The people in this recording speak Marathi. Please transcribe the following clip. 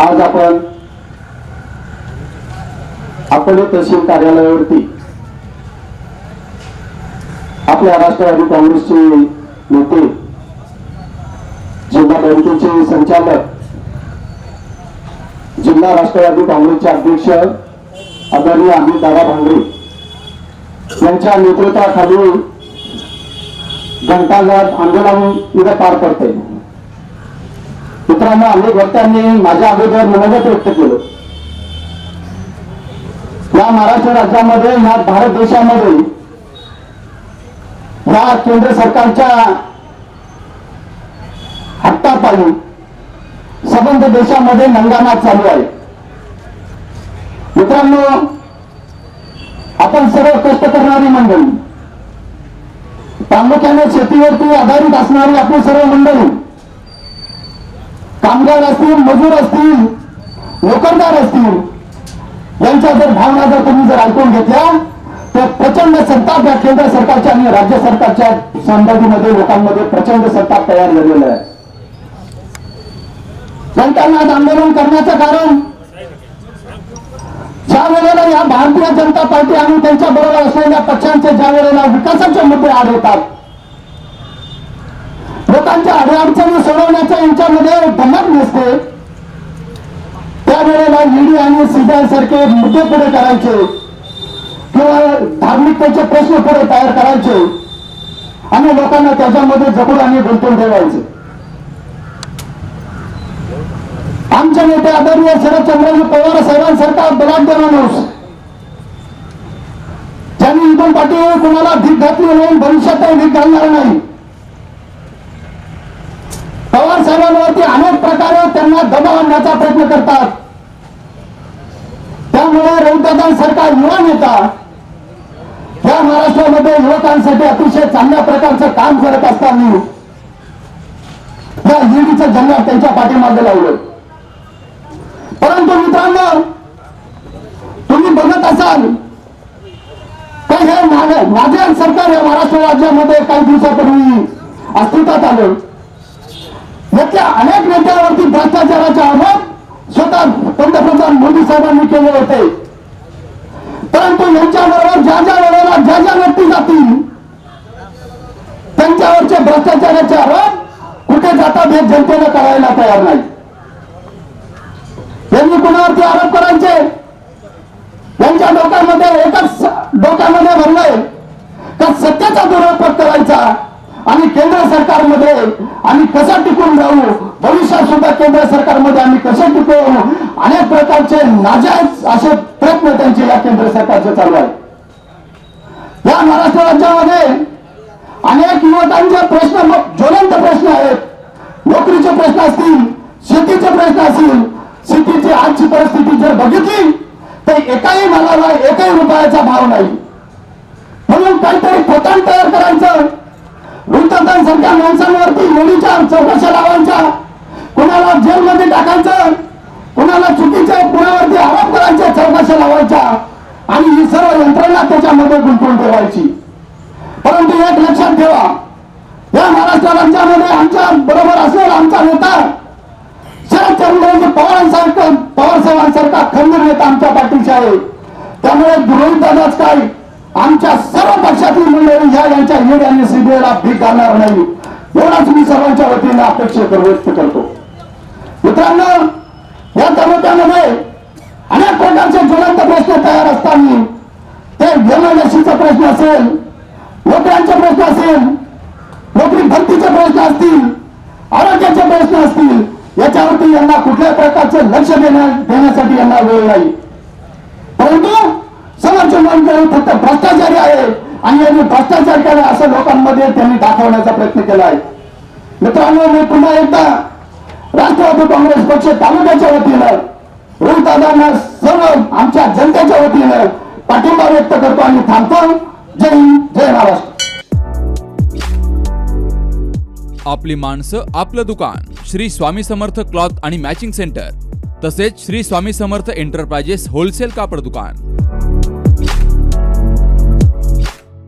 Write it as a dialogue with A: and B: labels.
A: आज आपण अकोले तहसील कार्यालयावरती आपल्या राष्ट्रवादी काँग्रेसचे नेते जिल्हा बँकेचे संचालक जिल्हा राष्ट्रवादी काँग्रेसचे अध्यक्ष आदरणीय अमित दादा भांगरे यांच्या नेतृत्वाखाली घंटागार आंदोलन इथं पार पडते मित्रांनो अनेक वक्त्यांनी माझ्या अगोदर मनोगत व्यक्त केलं. या महाराष्ट्र राज्यामध्ये या भारत देशामध्ये या केंद्र सरकारच्या हट्टापायी संबंध देशामध्ये नंगानाच चालू आहे. मित्रांनो आपण सर्व कष्ट करणारी मंडळी प्रामुख्याने शेतीवरती आधारित असणारी आपली सर्व मंडळी कामगार असतील मजूर असतील नोकरदार असतील यांच्या जर भावना जर तुम्ही जर ऐकून घेतल्या तर प्रचंड संताप या केंद्र सरकारच्या आणि राज्य सरकारच्या संबंधीमध्ये लोकांमध्ये प्रचंड संताप तयार झालेला आहे. जनतांना आज आंदोलन करण्याचं कारण ज्या वेळेला या भारतीय जनता पार्टी आणि त्यांच्या बरोबर असलेल्या पक्षांचे ज्या वेळेला विकासाचे मुद्दे आढळतात लोकांच्या अडचणी सोडवण्याच्या यांच्यामध्ये दमक नसते. त्यावेळेला ईडी आणि सीबीआय सारखे मुद्दे पुढे करायचे. किंवा धार्मिकतेचे प्रश्न पुढे तयार करायचे. आणि लोकांना त्याच्यामध्ये जपून आणि गुंतवून ठेवायचे. आमचे नेते आदरणीय शरदचंद्रजी पवार साहेबांसारखा बलाढ्य माणूस. ज्यांनी इथून पाठी कुणाला भीक घातली नाही भविष्यातही भीक घालणार नाही. पवार साहेबांवरती अनेक प्रकारे त्यांना दबाव आणण्याचा प्रयत्न करतात. त्यामुळे रविदादान सरकार युवा नेता या महाराष्ट्रामध्ये युवकांसाठी अतिशय चांगल्या प्रकारचं काम करत असताना या ईडीचं जंगल त्यांच्या पाठीमागे लावलं. परंतु मित्रांनो तुम्ही बघत असाल तर हे माझे सरकार या महाराष्ट्र राज्यामध्ये काही दिवसापूर्वी अस्तित्वात आलं. याच्या अनेक नेत्यांवरती भ्रष्टाचाराचे आरोप स्वतः पंतप्रधान मोदी साहेबांनी केले होते. परंतु यांच्याबरोबर ज्या ज्या वेळेला ज्या ज्या व्यक्ती जातील त्यांच्यावरचे भ्रष्टाचाराचे आरोप कुठे जातात हे जनतेला कळायला तयार नाही. यांनी कुणावरती आरोप करायचे? यांच्या डोक्यामध्ये एकच डोक्यामध्ये भरलंय का सत्याचा दुरुपयोग आणि केंद्र सरकारमध्ये आम्ही कसं टिकून राहू? भविष्यात सुद्धा केंद्र सरकारमध्ये आम्ही कसे टिकू? अनेक प्रकारचे नाजायज असे प्रयत्न त्यांचे या केंद्र सरकारचे चालू आहे या महाराष्ट्र राज्यामध्ये अनेक युवकांचे प्रश्न मग ज्वलंत प्रश्न आहेत. नोकरीचे प्रश्न असतील शेतीचे प्रश्न असतील शेतीची आजची परिस्थिती जर बघितली तर एकाही मालाला एकही रुपयाचा भाव नाही. म्हणून काहीतरी पोतान तयार करायचं वृत्तदांसारख्या माणसांवरती मुलीच्या चौकशा लावायच्या. कुणाला जेलमध्ये टाकायचं कुणाला चुकीच्या कुणावरती आरोप करायच्या चौकशा लावायच्या. आणि ही सर्व यंत्रणा त्याच्यामध्ये गुंतवून ठेवायची. परंतु एक लक्षात ठेवा या महाराष्ट्र राज्यामध्ये आमच्या बरोबर असलेला आमचा नेता शरदचंद्रजी पवारांसारखं पवार साहेबांसारखा खंबीर नेता आमच्या पाठीशी आहे. त्यामुळे गृहितच काय आमच्या सर्व पक्षातील मंडळी या यांच्या ईड आणि सीबीआयला भीक घालणार नाही. एवढाच मी सर्वांच्या वतीने अपेक्षा व्यक्त करतो. मित्रांनो या तालुक्यामध्ये अनेक प्रकारचे ज्वलंत प्रश्न तयार असताना ते एमएलएसीचा प्रश्न असेल नोकऱ्यांचे प्रश्न असेल नोकरी भरतीचे प्रश्न असतील आरोग्याचे प्रश्न असतील याच्यावरती यांना कुठल्याही प्रकारचे लक्ष देण्या देण्यासाठी यांना वेळ नाही. परंतु समोरचे मंडळी फक्त भ्रष्टाचारी आहे. आणि यांनी भ्रष्टाचार केला असं लोकांमध्ये त्यांनी दाखवण्याचा प्रयत्न केला आहे. मित्रांनो मी पुन्हा एकदा राष्ट्रवादी काँग्रेस पक्ष तालुक्याच्या वतीनं रोहित दादांना सर्व आमच्या जनतेच्या वतीनं पाठिंबा व्यक्त करतो आणि थांबतो. जय हिंद जय महाराष्ट्र.
B: आपली माणसं आपलं दुकान श्री स्वामी समर्थ क्लॉथ आणि मॅचिंग सेंटर तसेच श्री स्वामी समर्थ एंटरप्राइजेस होलसेल कापड दुकान.